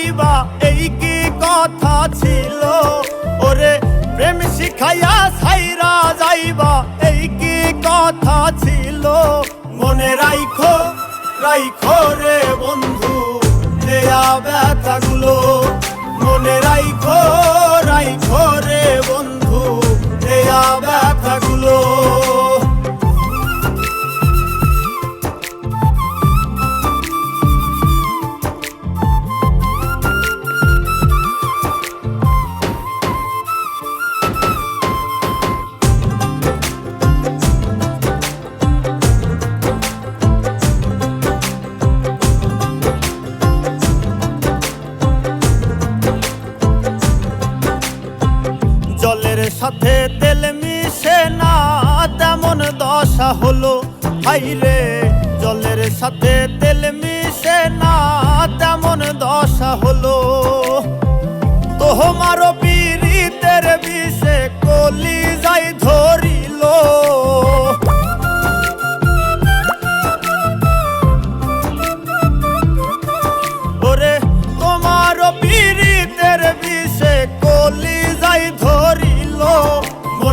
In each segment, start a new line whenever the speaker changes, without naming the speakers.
যাইবা এই কি কথা ছিল? ওরে প্রেম শিখাইয়া ছাইরা যাইবা, এই কি কথা ছিল? মনে রাইখো রাইখো রে বন্ধু, দেয়া ব্যথাগুলো। মনে রাইখো রাইখো রে বন্ধু, দেয়া ব্যথাগুলো। সাথে তেল মিশে না তেমন দশা হলো। হাইরে জলের সাথে তেল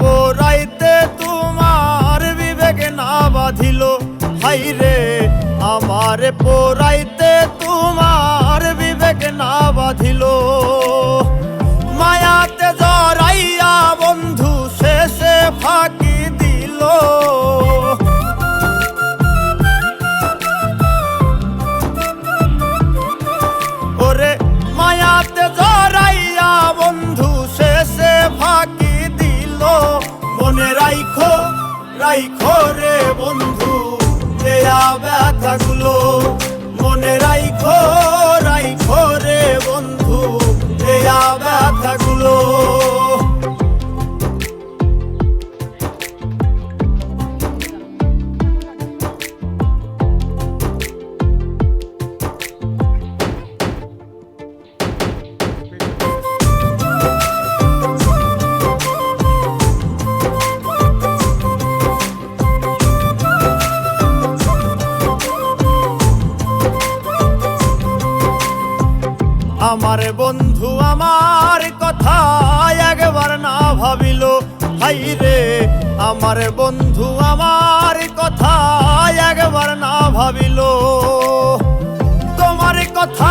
পোরাইতে তোমার বিবেক না বাঁধিল। হাইরে আমার পোরাইতে তোমার বিবেক না বাঁধিল। রাইখো খরে বন্ধু দেয়া ব্যথাগুলো মনে রাইখো। বন্ধু আমার কথা একবার না ভাবিল। হাই রে, আমার বন্ধু আমার কথা একবার না ভাবিল। তোমার কথা